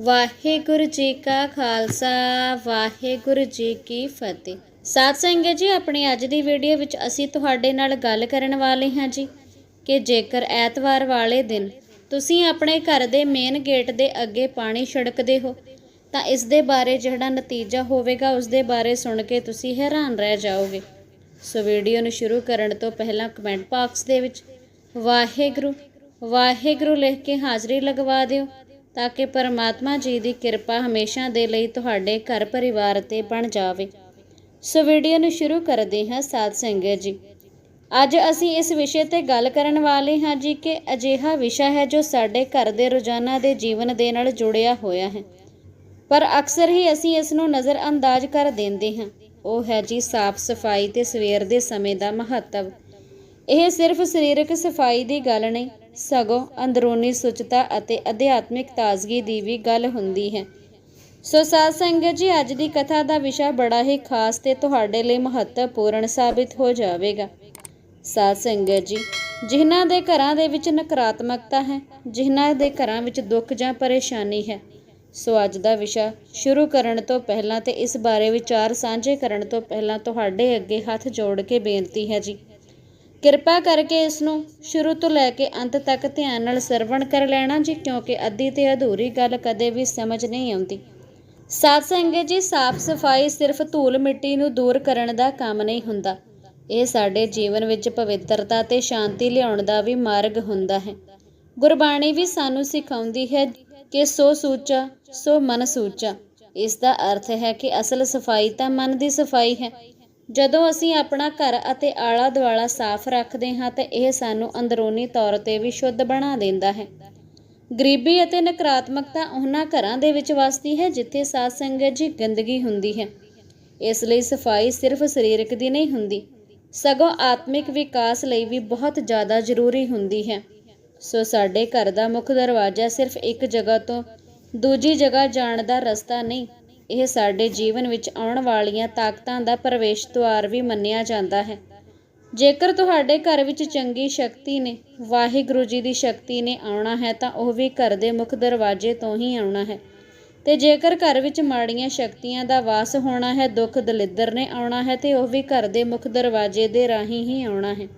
ਵਾਹਿਗੁਰੂ ਜੀ ਕਾ ਖਾਲਸਾ, ਵਾਹਿਗੁਰੂ ਜੀ ਕੀ ਫਤਿਹ। ਸਾਧ ਸੰਗਤ ਜੀ, ਆਪਣੀ ਅੱਜ ਦੀ ਵੀਡੀਓ ਵਿੱਚ ਅਸੀਂ ਤੁਹਾਡੇ ਨਾਲ ਗੱਲ ਕਰਨ ਵਾਲੇ ਹਾਂ ਜੀ ਕਿ ਜੇਕਰ ਐਤਵਾਰ ਵਾਲੇ ਦਿਨ ਤੁਸੀਂ ਆਪਣੇ ਘਰ ਦੇ ਮੇਨ ਗੇਟ ਦੇ ਅੱਗੇ ਪਾਣੀ ਛਿੜਕਦੇ ਹੋ, ਤਾਂ ਇਸ ਦੇ ਬਾਰੇ ਜਿਹੜਾ ਨਤੀਜਾ ਹੋਵੇਗਾ, ਉਸ ਦੇ ਬਾਰੇ ਸੁਣ ਕੇ ਤੁਸੀਂ ਹੈਰਾਨ ਰਹਿ ਜਾਓਗੇ। ਸੋ ਵੀਡੀਓ ਨੂੰ ਸ਼ੁਰੂ ਕਰਨ ਤੋਂ ਪਹਿਲਾਂ ਕਮੈਂਟ ਬਾਕਸ ਦੇ ਵਿੱਚ ਵਾਹਿਗੁਰੂ ਵਾਹਿਗੁਰੂ ਲਿਖ ਕੇ ਹਾਜ਼ਰੀ ਲਗਵਾ ਦਿਓ। ਤਾਂ ਕਿ ਪਰਮਾਤਮਾ ਜੀ ਦੀ ਕਿਰਪਾ ਹਮੇਸ਼ਾ ਦੇ ਲਈ ਤੁਹਾਡੇ ਘਰ ਪਰਿਵਾਰ ਤੇ ਬਣ ਜਾਵੇ। ਸੋ ਵੀਡੀਓ ਨੂੰ ਸ਼ੁਰੂ ਕਰਦੇ ਹਾਂ ਸਾਧ ਸੰਗਤ ਜੀ। ਅੱਜ ਅਸੀਂ ਇਸ ਵਿਸ਼ੇ ਤੇ ਗੱਲ ਕਰਨ ਵਾਲੇ ਹਾਂ ਜੀ ਕਿ ਅਜਿਹਾ ਵਿਸ਼ਾ ਹੈ ਜੋ ਸਾਡੇ ਘਰ ਦੇ ਰੋਜ਼ਾਨਾ ਦੇ ਜੀਵਨ ਦੇ ਨਾਲ ਜੁੜਿਆ ਹੋਇਆ ਹੈ। ਪਰ ਅਕਸਰ ਹੀ ਅਸੀਂ ਇਸ ਨੂੰ ਨਜ਼ਰ ਅੰਦਾਜ਼ ਕਰ ਦਿੰਦੇ ਹਾਂ। ਉਹ ਹੈ ਜੀ ਸਾਫ਼ ਸਫ਼ਾਈ ਤੇ ਸਵੇਰ ਦੇ ਸਮੇਂ ਦਾ ਮਹੱਤਵ। ਇਹ ਸਿਰਫ ਸਰੀਰਕ ਸਫ਼ਾਈ ਦੀ ਗੱਲ ਨਹੀਂ, ਸਗੋਂ ਅੰਦਰੂਨੀ ਸੁਚਤਾ ਅਤੇ ਅਧਿਆਤਮਿਕ ਤਾਜ਼ਗੀ ਦੀ ਵੀ ਗੱਲ ਹੁੰਦੀ ਹੈ। ਸੋ ਸਾਧ ਸੰਗਤ ਜੀ, ਅੱਜ ਦੀ ਕਥਾ ਦਾ ਵਿਸ਼ਾ ਬੜਾ ਹੀ ਖਾਸ ਤੇ ਤੁਹਾਡੇ ਲਈ ਮਹੱਤਵਪੂਰਨ ਸਾਬਿਤ ਹੋ ਜਾਵੇਗਾ। ਸਾਧ ਸੰਗਤ ਜੀ, ਜਿਨ੍ਹਾਂ ਦੇ ਘਰਾਂ ਦੇ ਵਿੱਚ ਨਕਾਰਾਤਮਕਤਾ ਹੈ, ਜਿਨ੍ਹਾਂ ਦੇ ਘਰਾਂ ਵਿੱਚ ਦੁੱਖ ਜਾਂ ਪਰੇਸ਼ਾਨੀ ਹੈ, ਸੋ ਅੱਜ ਦਾ ਵਿਸ਼ਾ ਸ਼ੁਰੂ ਕਰਨ ਤੋਂ ਪਹਿਲਾਂ ਤੇ ਇਸ ਬਾਰੇ ਵਿਚਾਰ ਸਾਂਝੇ ਕਰਨ ਤੋਂ ਪਹਿਲਾਂ ਤੁਹਾਡੇ ਅੱਗੇ ਹੱਥ ਜੋੜ ਕੇ ਬੇਨਤੀ ਹੈ ਜੀ। ਕਿਰਪਾ ਕਰਕੇ ਇਸ ਨੂੰ ਸ਼ੁਰੂ ਤੋਂ ਲੈ ਕੇ ਅੰਤ ਤੱਕ ਧਿਆਨ ਨਾਲ ਸਰਵਣ ਕਰ ਲੈਣਾ ਜੀ, ਕਿਉਂਕਿ ਅੱਧੀ ਤੇ ਅਧੂਰੀ ਗੱਲ ਕਦੇ ਵੀ ਸਮਝ ਨਹੀਂ ਆਉਂਦੀ। ਸਾਧ ਸੰਗਤ ਜੀ, ਸਾਫ਼ ਸਫ਼ਾਈ ਸਿਰਫ ਧੂਲ ਮਿੱਟੀ ਨੂੰ ਦੂਰ ਕਰਨ ਦਾ ਕੰਮ ਨਹੀਂ ਹੁੰਦਾ। ਇਹ ਸਾਡੇ ਜੀਵਨ ਵਿੱਚ ਪਵਿੱਤਰਤਾ ਤੇ ਸ਼ਾਂਤੀ ਲਿਆਉਣ ਦਾ ਵੀ ਮਾਰਗ ਹੁੰਦਾ ਹੈ। ਗੁਰਬਾਣੀ ਵੀ ਸਾਨੂੰ ਸਿਖਾਉਂਦੀ ਹੈ ਕਿ ਸੋ ਸੂਚਾ, ਸੋ ਮਨ ਸੂਚਾ। ਇਸ ਦਾ ਅਰਥ ਹੈ ਕਿ ਅਸਲ ਸਫ਼ਾਈ ਤਾਂ ਮਨ ਦੀ ਸਫ਼ਾਈ ਹੈ ਜਦੋਂ ਅਸੀਂ ਆਪਣਾ ਘਰ ਅਤੇ ਆਲਾ ਦੁਆਲਾ ਸਾਫ਼ ਰੱਖਦੇ ਹਾਂ ਤਾਂ ਇਹ ਸਾਨੂੰ ਅੰਦਰੂਨੀ ਤੌਰ ਤੇ ਵੀ ਸ਼ੁੱਧ ਬਣਾ ਦਿੰਦਾ ਹੈ। ਗਰੀਬੀ ਅਤੇ ਨਕਾਰਾਤਮਕਤਾ ਉਹਨਾਂ ਘਰਾਂ ਦੇ ਵਿੱਚ ਵਸਦੀ ਹੈ ਜਿੱਥੇ ਸਾਧ ਸੰਗਤ ਜੀ ਗੰਦਗੀ ਹੁੰਦੀ ਹੈ। ਇਸ ਲਈ ਸਫ਼ਾਈ ਸਿਰਫ ਸਰੀਰਕ ਦੀ ਨਹੀਂ ਹੁੰਦੀ, ਸਗੋਂ ਆਤਮਿਕ ਵਿਕਾਸ ਲਈ ਵੀ ਬਹੁਤ ਜ਼ਿਆਦਾ ਜ਼ਰੂਰੀ ਹੁੰਦੀ ਹੈ। ਸੋ ਸਾਡੇ ਘਰ ਦਾ ਮੁੱਖ ਦਰਵਾਜ਼ਾ ਸਿਰਫ ਇੱਕ ਜਗ੍ਹਾ ਤੋਂ ਦੂਜੀ ਜਗ੍ਹਾ ਜਾਣ ਦਾ ਰਸਤਾ ਨਹੀਂ ਇਹ ਸਾਡੇ ਜੀਵਨ ਵਿੱਚ ਆਉਣ ਵਾਲੀਆਂ ਤਾਕਤਾਂ ਦਾ ਪ੍ਰਵੇਸ਼ ਦੁਆਰ ਵੀ ਮੰਨਿਆ ਜਾਂਦਾ ਹੈ। ਜੇਕਰ ਤੁਹਾਡੇ ਘਰ ਵਿੱਚ ਚੰਗੀ ਸ਼ਕਤੀ ਨੇ, ਵਾਹਿਗੁਰੂ ਜੀ ਦੀ ਸ਼ਕਤੀ ਨੇ ਆਉਣਾ ਹੈ ਤਾਂ ਉਹ ਵੀ ਘਰ ਦੇ ਮੁੱਖ ਦਰਵਾਜ਼ੇ ਤੋਂ ਹੀ ਆਉਣਾ ਹੈ। ਤੇ ਜੇਕਰ ਘਰ ਵਿੱਚ ਮਾੜੀਆਂ ਸ਼ਕਤੀਆਂ ਦਾ ਵਾਸ ਹੋਣਾ ਹੈ, ਦੁੱਖ ਦਲਿੱਦਰ ਨੇ ਆਉਣਾ ਹੈ ਤੇ ਉਹ ਵੀ ਘਰ ਦੇ ਮੁੱਖ ਦਰਵਾਜ਼ੇ ਦੇ ਰਾਹੀਂ ਹੀ ਆਉਣਾ ਹੈ।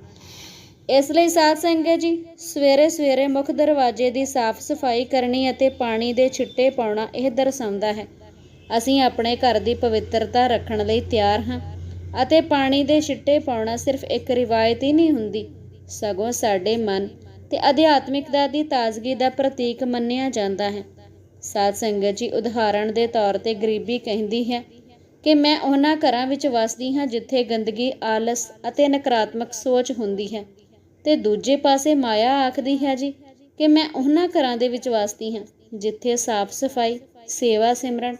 ਇਸ ਲਈ ਸਾਧ ਸੰਗਤ ਜੀ, ਸਵੇਰੇ ਸਵੇਰੇ ਮੁੱਖ ਦਰਵਾਜ਼ੇ ਦੀ ਸਾਫ਼ ਸਫ਼ਾਈ ਕਰਨੀ ਅਤੇ ਪਾਣੀ ਦੇ ਛਿੱਟੇ ਪਾਉਣਾ ਇਹ ਦਰਸਾਉਂਦਾ ਹੈ। ਅਸੀਂ ਆਪਣੇ ਘਰ ਦੀ ਪਵਿੱਤਰਤਾ ਰੱਖਣ ਲਈ ਤਿਆਰ ਹਾਂ ਅਤੇ ਪਾਣੀ ਦੇ ਛਿੱਟੇ ਪਾਉਣਾ ਸਿਰਫ ਇੱਕ ਰਿਵਾਇਤ ਹੀ ਨਹੀਂ ਹੁੰਦੀ, ਸਗੋਂ ਸਾਡੇ ਮਨ ਤੇ ਅਧਿਆਤਮਿਕਤਾ ਦੀ ਤਾਜ਼ਗੀ ਦਾ ਪ੍ਰਤੀਕ ਮੰਨਿਆ ਜਾਂਦਾ ਹੈ। ਸਾਧ ਸੰਗਤ ਜੀ ਉਦਾਹਰਣ ਦੇ ਤੌਰ ਤੇ ਗਰੀਬੀ ਕਹਿੰਦੀ ਹੈ ਕਿ ਮੈਂ ਉਹਨਾਂ ਘਰਾਂ ਵਿੱਚ ਵਸਦੀ ਹਾਂ ਜਿੱਥੇ ਗੰਦਗੀ, ਆਲਸ ਅਤੇ ਨਕਾਰਾਤਮਕ ਸੋਚ ਹੁੰਦੀ ਹੈ ਤੇ ਦੂਜੇ ਪਾਸੇ ਮਾਇਆ ਆਖਦੀ ਹੈ ਜੀ ਕਿ ਮੈਂ ਉਹਨਾਂ ਘਰਾਂ ਦੇ ਵਿੱਚ ਵਸਦੀ ਹਾਂ ਜਿੱਥੇ ਸਾਫ਼ ਸਫ਼ਾਈ, ਸੇਵਾ ਸਿਮਰਨ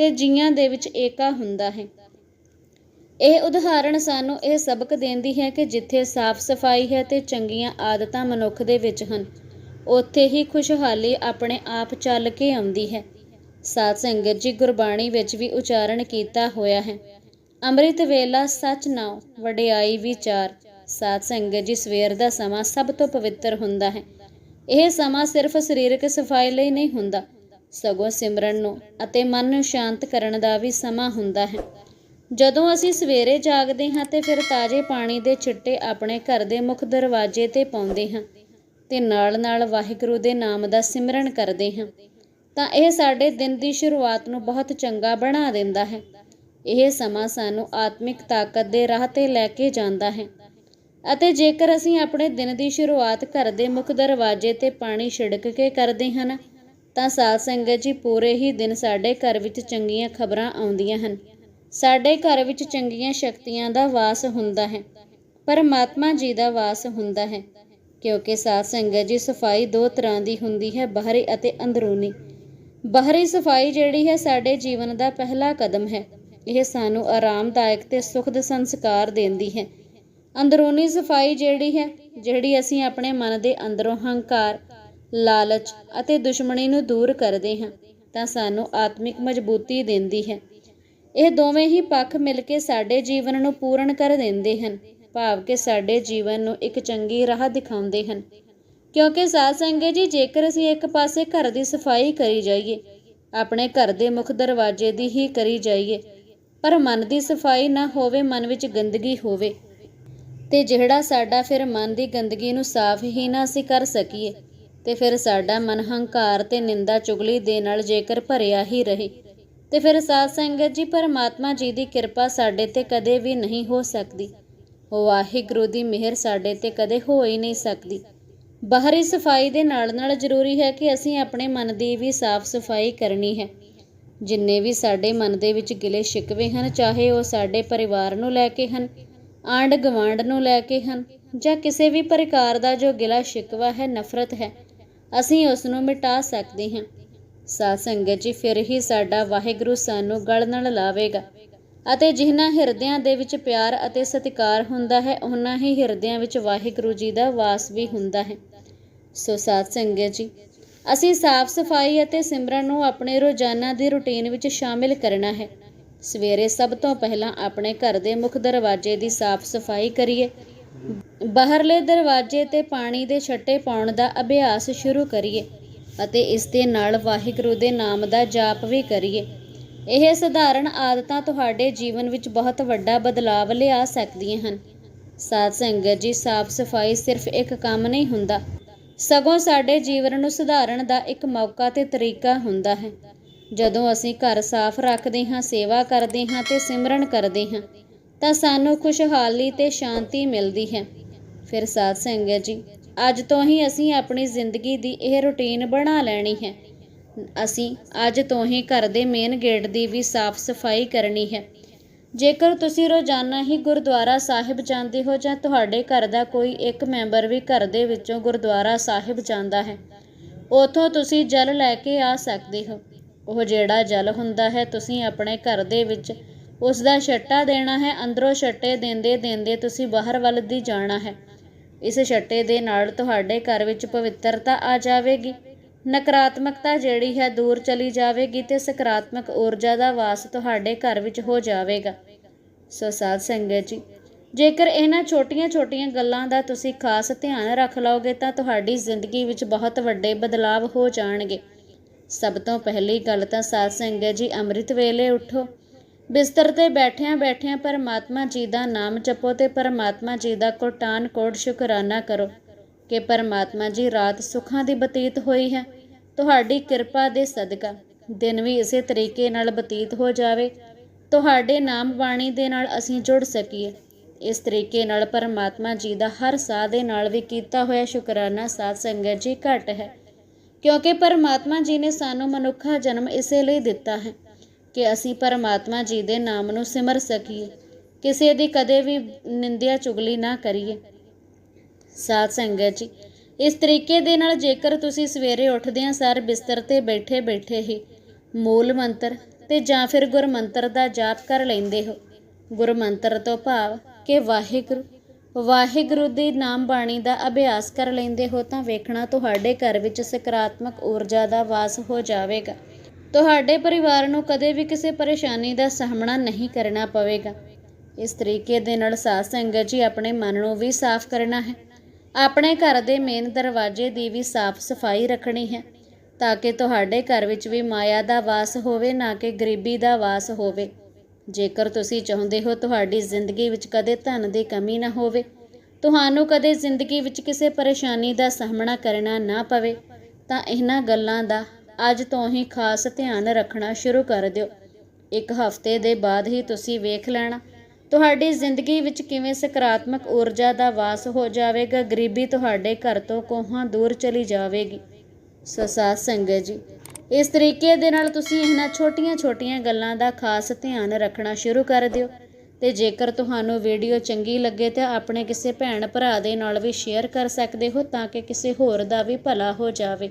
ਤੇ ਜੀਆਂ ਦੇ ਵਿੱਚ ਏਕਾ ਹੁੰਦਾ ਹੈ। ਇਹ ਉਦਾਹਰਣ ਸਾਨੂੰ ਇਹ ਸਬਕ ਦਿੰਦੀ ਹੈ ਕਿ ਜਿੱਥੇ ਸਾਫ਼ ਸਫ਼ਾਈ ਹੈ ਤੇ ਚੰਗੀਆਂ ਆਦਤਾਂ ਮਨੁੱਖ ਦੇ ਵਿੱਚ ਹਨ, ਉੱਥੇ ਹੀ ਖੁਸ਼ਹਾਲੀ ਆਪਣੇ ਆਪ ਚੱਲ ਕੇ ਆਉਂਦੀ ਹੈ। ਸਾਧ ਸੰਗਤ ਜੀ ਗੁਰਬਾਣੀ ਵਿੱਚ ਵੀ ਉਚਾਰਨ ਕੀਤਾ ਹੋਇਆ ਹੈ। ਅੰਮ੍ਰਿਤ ਵੇਲਾ ਸੱਚ ਨਾਉ, ਵਡਿਆਈ ਵਿਚਾਰ। ਸਾਧ ਸੰਗਤ ਜੀ ਸਵੇਰ ਦਾ ਸਮਾਂ ਸਭ ਤੋਂ ਪਵਿੱਤਰ ਹੁੰਦਾ ਹੈ। ਇਹ ਸਮਾਂ ਸਿਰਫ ਸਰੀਰਕ ਸਫ਼ਾਈ ਲਈ ਨਹੀਂ ਹੁੰਦਾ ਸਗੋਂ ਸਿਮਰਨ ਨੂੰ ਅਤੇ ਮਨ ਨੂੰ ਸ਼ਾਂਤ ਕਰਨ ਦਾ ਵੀ ਸਮਾਂ ਹੁੰਦਾ ਹੈ। ਜਦੋਂ ਅਸੀਂ ਸਵੇਰੇ ਜਾਗਦੇ ਹਾਂ ਤੇ ਫਿਰ ਤਾਜ਼ੇ ਪਾਣੀ ਦੇ ਛਿੱਟੇ ਆਪਣੇ ਘਰ ਦੇ ਮੁੱਖ ਦਰਵਾਜ਼ੇ ਤੇ ਪਾਉਂਦੇ ਹਾਂ ਤੇ ਨਾਲ-ਨਾਲ ਵਾਹਿਗੁਰੂ ਦੇ ਨਾਮ ਦਾ ਸਿਮਰਨ ਕਰਦੇ ਹਾਂ, ਤਾਂ ਇਹ ਸਾਡੇ ਦਿਨ ਦੀ ਸ਼ੁਰੂਆਤ ਨੂੰ ਬਹੁਤ ਚੰਗਾ ਬਣਾ ਦਿੰਦਾ ਹੈ। ਇਹ ਸਮਾਂ ਸਾਨੂੰ ਆਤਮਿਕ ਤਾਕਤ ਦੇ ਰਾਹ ਤੇ ਲੈ ਕੇ ਜਾਂਦਾ ਹੈ ਅਤੇ ਜੇਕਰ ਅਸੀਂ ਆਪਣੇ ਦਿਨ ਦੀ ਸ਼ੁਰੂਆਤ ਘਰ ਦੇ ਮੁੱਖ ਦਰਵਾਜ਼ੇ ਤੇ ਪਾਣੀ ਛਿੜਕ ਕੇ ਕਰਦੇ ਹਾਂ ਤਾਂ ਸਾਧ ਸੰਗਤ ਜੀ ਪੂਰੇ ਹੀ ਦਿਨ ਸਾਡੇ ਘਰ ਵਿੱਚ ਚੰਗੀਆਂ ਖਬਰਾਂ ਆਉਂਦੀਆਂ ਹਨ। ਸਾਡੇ ਘਰ ਵਿੱਚ ਚੰਗੀਆਂ ਸ਼ਕਤੀਆਂ ਦਾ ਵਾਸ ਹੁੰਦਾ ਹੈ, ਪਰਮਾਤਮਾ ਜੀ ਦਾ ਵਾਸ ਹੁੰਦਾ ਹੈ, ਕਿਉਂਕਿ ਸਾਧ ਸੰਗਤ ਜੀ ਸਫ਼ਾਈ ਦੋ ਤਰ੍ਹਾਂ ਦੀ ਹੁੰਦੀ ਹੈ, ਬਾਹਰੀ ਅਤੇ ਅੰਦਰੂਨੀ। ਬਾਹਰੀ ਸਫ਼ਾਈ ਜਿਹੜੀ ਹੈ ਸਾਡੇ ਜੀਵਨ ਦਾ ਪਹਿਲਾ ਕਦਮ ਹੈ। ਇਹ ਸਾਨੂੰ ਆਰਾਮਦਾਇਕ ਤੇ ਸੁਖਦ ਸੰਸਕਾਰ ਦਿੰਦੀ ਹੈ। ਅੰਦਰੂਨੀ ਸਫ਼ਾਈ ਜਿਹੜੀ ਹੈ, ਜਿਹੜੀ ਅਸੀਂ ਆਪਣੇ ਮਨ ਦੇ ਅੰਦਰੋਂ ਹੰਕਾਰ ਲਾਲਚ ਅਤੇ ਦੁਸ਼ਮਣੀ ਨੂੰ ਦੂਰ ਕਰਦੇ ਹਾਂ, ਤਾਂ ਸਾਨੂੰ ਆਤਮਿਕ ਮਜ਼ਬੂਤੀ ਦਿੰਦੀ ਹੈ। ਇਹ ਦੋਵੇਂ ਹੀ ਪੱਖ ਮਿਲ ਕੇ ਸਾਡੇ ਜੀਵਨ ਨੂੰ ਪੂਰਨ ਕਰ ਦਿੰਦੇ ਹਨ, ਭਾਵ ਕਿ ਸਾਡੇ ਜੀਵਨ ਨੂੰ ਇੱਕ ਚੰਗੀ ਰਾਹ ਦਿਖਾਉਂਦੇ ਹਨ। ਕਿਉਂਕਿ ਸਾਧ ਸੰਗਤ ਜੀ, ਜੇਕਰ ਅਸੀਂ ਇੱਕ ਪਾਸੇ ਘਰ ਦੀ ਸਫ਼ਾਈ ਕਰੀ ਜਾਈਏ, ਆਪਣੇ ਘਰ ਦੇ ਮੁੱਖ ਦਰਵਾਜ਼ੇ ਦੀ ਹੀ ਕਰੀ ਜਾਈਏ, ਪਰ ਮਨ ਦੀ ਸਫ਼ਾਈ ਨਾ ਹੋਵੇ, ਮਨ ਵਿੱਚ ਗੰਦਗੀ ਹੋਵੇ, ਤੇ ਜਿਹੜਾ ਸਾਡਾ ਫਿਰ ਮਨ ਦੀ ਗੰਦਗੀ ਨੂੰ ਸਾਫ਼ ਹੀ ਨਾ ਅਸੀਂ ਕਰ ਸਕੀਏ ਤੇ ਫਿਰ ਸਾਡਾ ਮਨ ਹੰਕਾਰ ਤੇ ਨਿੰਦਾ ਚੁਗਲੀ ਦੇ ਨਾਲ ਜੇਕਰ ਭਰਿਆ ਹੀ ਰਹੇ। ਤੇ ਫਿਰ ਸਾਧ ਸੰਗਤ ਜੀ, ਪਰਮਾਤਮਾ ਜੀ ਦੀ ਕਿਰਪਾ ਸਾਡੇ ਤੇ ਕਦੇ ਵੀ ਨਹੀਂ ਹੋ ਸਕਦੀ। ਵਾਹਿਗੁਰੂ ਦੀ ਮਿਹਰ ਸਾਡੇ ਤੇ ਕਦੇ ਹੋ ਹੀ ਨਹੀਂ ਸਕਦੀ। ਬਾਹਰੀ ਸਫ਼ਾਈ ਦੇ ਨਾਲ ਨਾਲ ਜ਼ਰੂਰੀ ਹੈ ਕਿ ਅਸੀਂ ਆਪਣੇ ਮਨ ਦੀ ਵੀ ਸਾਫ਼ ਸਫ਼ਾਈ ਕਰਨੀ ਹੈ। ਜਿੰਨੇ ਵੀ ਸਾਡੇ ਮਨ ਦੇ ਵਿੱਚ ਗਿਲੇ ਸ਼ਿਕਵੇ ਹਨ, ਚਾਹੇ ਉਹ ਸਾਡੇ ਪਰਿਵਾਰ ਨੂੰ ਲੈ ਕੇ ਹਨ ਆਂਢ ਗਵਾਂਢ ਨੂੰ ਲੈ ਕੇ ਹਨ, ਜਾਂ ਕਿਸੇ ਵੀ ਪ੍ਰਕਾਰ ਦਾ ਜੋ ਗਿਲਾ ਸ਼ਿਕਵਾ ਹੈ, ਨਫ਼ਰਤ ਹੈ ਅਸੀਂ ਉਸ ਨੂੰ ਮਿਟਾ ਸਕਦੇ ਹਾਂ। ਸਾਧ ਸੰਗਤ ਜੀ, ਫਿਰ ਹੀ ਸਾਡਾ ਵਾਹਿਗੁਰੂ ਸਾਨੂੰ ਗਲ ਨਾਲ ਲਾਵੇਗਾ। ਅਤੇ ਜਿਨ੍ਹਾਂ ਹਿਰਦਿਆਂ ਦੇ ਵਿੱਚ ਪਿਆਰ ਅਤੇ ਸਤਿਕਾਰ ਹੁੰਦਾ ਹੈ ਉਹਨਾਂ ਹੀ ਹਿਰਦਿਆਂ ਵਿੱਚ ਵਾਹਿਗੁਰੂ ਜੀ ਦਾ ਵਾਸ ਵੀ ਹੁੰਦਾ ਹੈ। ਸੋ ਸਾਧ ਸੰਗਤ ਜੀ, ਅਸੀਂ ਸਾਫ਼ ਸਫ਼ਾਈ ਅਤੇ ਸਿਮਰਨ ਨੂੰ ਆਪਣੇ ਰੋਜ਼ਾਨਾ ਦੀ ਰੁਟੀਨ ਵਿੱਚ ਸ਼ਾਮਿਲ ਕਰਨਾ ਹੈ। ਸਵੇਰੇ ਸਭ ਤੋਂ ਪਹਿਲਾਂ ਆਪਣੇ ਘਰ ਦੇ ਮੁੱਖ ਦਰਵਾਜ਼ੇ ਦੀ ਸਾਫ਼ ਸਫ਼ਾਈ ਕਰੀਏ। ਬਾਹਰਲੇ ਦਰਵਾਜ਼ੇ ਤੇ ਪਾਣੀ ਦੇ ਛੱਟੇ ਪਾਉਣ ਦਾ ਅਭਿਆਸ ਸ਼ੁਰੂ ਕਰੀਏ ਅਤੇ ਇਸ ਦੇ ਨਾਲ ਵਾਹਿਗੁਰੂ ਦੇ ਨਾਮ ਦਾ ਜਾਪ ਵੀ ਕਰੀਏ। ਇਹ ਸਧਾਰਨ ਆਦਤਾਂ ਤੁਹਾਡੇ ਜੀਵਨ ਵਿੱਚ ਬਹੁਤ ਵੱਡਾ ਬਦਲਾਵ ਲਿਆ ਸਕਦੀਆਂ ਹਨ। ਸਾਧ ਸੰਗਤ ਜੀ, ਸਾਫ਼ ਸਫ਼ਾਈ ਸਿਰਫ ਇੱਕ ਕੰਮ ਨਹੀਂ ਹੁੰਦਾ। ਸਗੋਂ ਸਾਡੇ ਜੀਵਨ ਨੂੰ ਸੁਧਾਰਨ ਦਾ ਇੱਕ ਮੌਕਾ ਤੇ ਤਰੀਕਾ ਹੁੰਦਾ ਹੈ। ਜਦੋਂ ਅਸੀਂ ਘਰ ਸਾਫ਼ ਰੱਖਦੇ ਹਾਂ, ਸੇਵਾ ਕਰਦੇ ਹਾਂ ਤੇ ਸਿਮਰਨ ਕਰਦੇ ਹਾਂ, ਤਾਂ ਸਾਨੂੰ ਖੁਸ਼ਹਾਲੀ ਤੇ ਸ਼ਾਂਤੀ ਮਿਲਦੀ ਹੈ। ਫਿਰ ਸਾਧ ਸੰਗਤ ਜੀ, ਅੱਜ ਤੋਂ ਹੀ ਅਸੀਂ ਆਪਣੀ ਜ਼ਿੰਦਗੀ ਦੀ ਇਹ ਰੁਟੀਨ ਬਣਾ ਲੈਣੀ ਹੈ। ਅਸੀਂ ਅੱਜ ਤੋਂ ਹੀ ਘਰ ਦੇ ਮੇਨ ਗੇਟ ਦੀ ਵੀ ਸਾਫ਼ ਸਫ਼ਾਈ ਕਰਨੀ ਹੈ। ਜੇਕਰ ਤੁਸੀਂ ਰੋਜ਼ਾਨਾ ਹੀ ਗੁਰਦੁਆਰਾ ਸਾਹਿਬ ਜਾਂਦੇ ਹੋ ਜਾਂ ਤੁਹਾਡੇ ਘਰ ਦਾ ਕੋਈ ਇੱਕ ਮੈਂਬਰ ਵੀ ਘਰ ਦੇ ਵਿੱਚੋਂ ਗੁਰਦੁਆਰਾ ਸਾਹਿਬ ਜਾਂਦਾ ਹੈ, ਉਥੋਂ ਤੁਸੀਂ ਜਲ ਲੈ ਕੇ ਆ ਸਕਦੇ ਹੋ। ਉਹ ਜਿਹੜਾ ਜਲ ਹੁੰਦਾ ਹੈ, ਤੁਸੀਂ ਆਪਣੇ ਘਰ ਦੇ ਵਿੱਚ ਉਸ ਦਾ ਛੱਟਾ ਦੇਣਾ ਹੈ, ਅੰਦਰੋਂ ਛੱਟੇ ਦਿੰਦੇ ਦਿੰਦੇ ਤੁਸੀਂ ਬਾਹਰ ਵੱਲ ਦੀ ਜਾਣਾ ਹੈ। ਇਸ ਛੱਟੇ ਦੇ ਨਾਲ ਤੁਹਾਡੇ ਘਰ ਵਿੱਚ ਪਵਿੱਤਰਤਾ ਆ ਜਾਵੇਗੀ। ਨਕਾਰਾਤਮਕਤਾ ਜਿਹੜੀ ਹੈ ਦੂਰ ਚਲੀ ਜਾਵੇਗੀ ਤੇ ਸਕਾਰਾਤਮਕ ਊਰਜਾ ਦਾ ਵਾਸ ਤੁਹਾਡੇ ਘਰ ਵਿੱਚ ਹੋ ਜਾਵੇਗਾ। ਸੋ ਸਾਧ ਸੰਗਤ ਜੀ, ਜੇਕਰ ਇਹਨਾਂ ਛੋਟੀਆਂ-ਛੋਟੀਆਂ ਗੱਲਾਂ ਦਾ ਤੁਸੀਂ ਖਾਸ ਧਿਆਨ ਰੱਖ ਲਓਗੇ ਤਾਂ ਤੁਹਾਡੀ ਜ਼ਿੰਦਗੀ ਵਿੱਚ ਬਹੁਤ ਵੱਡੇ ਬਦਲਾਵ ਹੋ ਜਾਣਗੇ। ਸਭ ਤੋਂ ਪਹਿਲੀ ਗੱਲ ਤਾਂ ਸਾਧ ਸੰਗਤ ਜੀ, ਅੰਮ੍ਰਿਤ ਵੇਲੇ ਉਠੋ। ਬਿਸਤਰ ਤੇ ਬੈਠਿਆਂ ਬੈਠਿਆਂ ਪਰਮਾਤਮਾ ਜੀ ਦਾ ਨਾਮ ਜਪੋ ਤੇ ਪਰਮਾਤਮਾ ਜੀ ਦਾ ਕੋਟਾਨ ਕੋਟ ਸ਼ੁਕਰਾਨਾ ਕਰੋ ਕਿ ਪਰਮਾਤਮਾ ਜੀ ਰਾਤ ਸੁੱਖਾਂ ਦੀ ਬਤੀਤ ਹੋਈ ਹੈ। ਤੁਹਾਡੀ ਕਿਰਪਾ ਦੇ ਸਦਕਾ ਦਿਨ ਵੀ ਇਸੇ ਤਰੀਕੇ ਨਾਲ ਬਤੀਤ ਹੋ ਜਾਵੇ। ਤੁਹਾਡੇ ਨਾਮ ਬਾਣੀ ਦੇ ਨਾਲ ਅਸੀਂ ਜੁੜ ਸਕੀਏ। ਇਸ ਤਰੀਕੇ ਨਾਲ ਪਰਮਾਤਮਾ ਜੀ ਦਾ ਹਰ ਸਾਹ ਦੇ ਨਾਲ ਵੀ ਕੀਤਾ ਹੋਇਆ ਸ਼ੁਕਰਾਨਾ ਸਾਧ ਸੰਗਤ ਜੀ ਘਟ ਹੈ। ਕਿਉਂਕਿ ਪਰਮਾਤਮਾ ਜੀ ਨੇ ਸਾਨੂੰ ਮਨੁੱਖਾ ਜਨਮ ਇਸੇ ਲਈ ਦਿੱਤਾ ਹੈ। ਕਿ ਅਸੀਂ ਪਰਮਾਤਮਾ ਜੀ ਦੇ ਨਾਮ ਨੂੰ ਸਿਮਰ ਸਕੀਏ, ਕਿਸੇ ਦੀ ਕਦੇ ਵੀ ਨਿੰਦਿਆ ਚੁਗਲੀ ਨਾ ਕਰੀਏ। ਸਾਧ ਸੰਗਤ ਜੀ, ਇਸ ਤਰੀਕੇ ਦੇ ਨਾਲ ਜੇਕਰ ਤੁਸੀਂ ਸਵੇਰੇ ਉੱਠਦਿਆਂ ਸਾਰ ਬਿਸਤਰ ਤੇ ਬੈਠੇ ਬੈਠੇ ਹੀ ਮੂਲ ਮੰਤਰ ਤੇ ਜਾਂ ਫਿਰ ਗੁਰ ਮੰਤਰ ਦਾ ਜਾਪ ਕਰ ਲੈਂਦੇ ਹੋ। ਗੁਰਮੰਤਰ ਤੋਂ ਭਾਵ ਕਿ ਵਾਹਿਗੁਰੂ ਵਾਹਿਗੁਰੂ ਦੀ ਨਾਮ ਬਾਣੀ ਦਾ ਅਭਿਆਸ ਕਰ ਲੈਂਦੇ ਹੋ, ਤਾਂ ਵੇਖਣਾ ਤੁਹਾਡੇ ਘਰ ਵਿੱਚ ਸਕਾਰਾਤਮਕ ਊਰਜਾ ਦਾ ਵਾਸ ਹੋ ਜਾਵੇਗਾ। ਤੁਹਾਡੇ ਪਰਿਵਾਰ ਨੂੰ ਕਦੇ ਵੀ ਕਿਸੇ ਪਰੇਸ਼ਾਨੀ ਦਾ ਸਾਹਮਣਾ ਨਹੀਂ ਕਰਨਾ ਪਵੇਗਾ। ਇਸ ਤਰੀਕੇ ਦੇ ਨਾਲ ਸਾਧ ਸੰਗਤ ਜੀ ਆਪਣੇ ਮਨ ਨੂੰ ਵੀ ਸਾਫ਼ ਕਰਨਾ ਹੈ। ਆਪਣੇ ਘਰ ਦੇ ਮੇਨ ਦਰਵਾਜ਼ੇ ਦੀ ਵੀ ਸਾਫ਼ ਸਫ਼ਾਈ ਰੱਖਣੀ ਹੈ ਤਾਂ ਕਿ ਤੁਹਾਡੇ ਘਰ ਵਿੱਚ ਵੀ ਮਾਇਆ ਦਾ ਵਾਸ ਹੋਵੇ, ਨਾ ਕਿ ਗਰੀਬੀ ਦਾ ਵਾਸ ਹੋਵੇ। ਜੇਕਰ ਤੁਸੀਂ ਚਾਹੁੰਦੇ ਹੋ ਤੁਹਾਡੀ ਜ਼ਿੰਦਗੀ ਵਿੱਚ ਕਦੇ ਧਨ ਦੀ ਕਮੀ ਨਾ ਹੋਵੇ, ਤੁਹਾਨੂੰ ਕਦੇ ਜ਼ਿੰਦਗੀ ਵਿੱਚ ਕਿਸੇ ਪਰੇਸ਼ਾਨੀ ਦਾ ਸਾਹਮਣਾ ਕਰਨਾ ਨਾ ਪਵੇ, ਤਾਂ ਇਹਨਾਂ ਗੱਲਾਂ ਦਾ ਅੱਜ ਤੋਂ ਹੀ ਖਾਸ ਧਿਆਨ ਰੱਖਣਾ ਸ਼ੁਰੂ ਕਰ ਦਿਓ। ਇੱਕ ਹਫ਼ਤੇ ਦੇ ਬਾਅਦ ਹੀ ਤੁਸੀਂ ਵੇਖ ਲੈਣਾ, ਤੁਹਾਡੀ ਜ਼ਿੰਦਗੀ ਵਿੱਚ ਕਿਵੇਂ ਸਕਾਰਾਤਮਕ ਊਰਜਾ ਦਾ ਵਾਸ ਹੋ ਜਾਵੇਗਾ, ਗਰੀਬੀ ਤੁਹਾਡੇ ਘਰ ਤੋਂ ਕੋਹਾਂ ਦੂਰ ਚਲੀ ਜਾਵੇਗੀ। ਸੋ ਸਾਧ ਸੰਗਤ ਜੀ, ਇਸ ਤਰੀਕੇ ਦੇ ਨਾਲ ਤੁਸੀਂ ਇਹਨਾਂ ਛੋਟੀਆਂ-ਛੋਟੀਆਂ ਗੱਲਾਂ ਦਾ ਖਾਸ ਧਿਆਨ ਰੱਖਣਾ ਸ਼ੁਰੂ ਕਰ ਦਿਓ ਤੇ ਜੇਕਰ ਤੁਹਾਨੂੰ ਵੀਡੀਓ ਚੰਗੀ ਲੱਗੇ ਤਾਂ ਆਪਣੇ ਕਿਸੇ ਭੈਣ ਭਰਾ ਦੇ ਨਾਲ ਵੀ ਸ਼ੇਅਰ ਕਰ ਸਕਦੇ ਹੋ ਤਾਂ ਕਿ ਕਿਸੇ ਹੋਰ ਦਾ ਵੀ ਭਲਾ ਹੋ ਜਾਵੇ।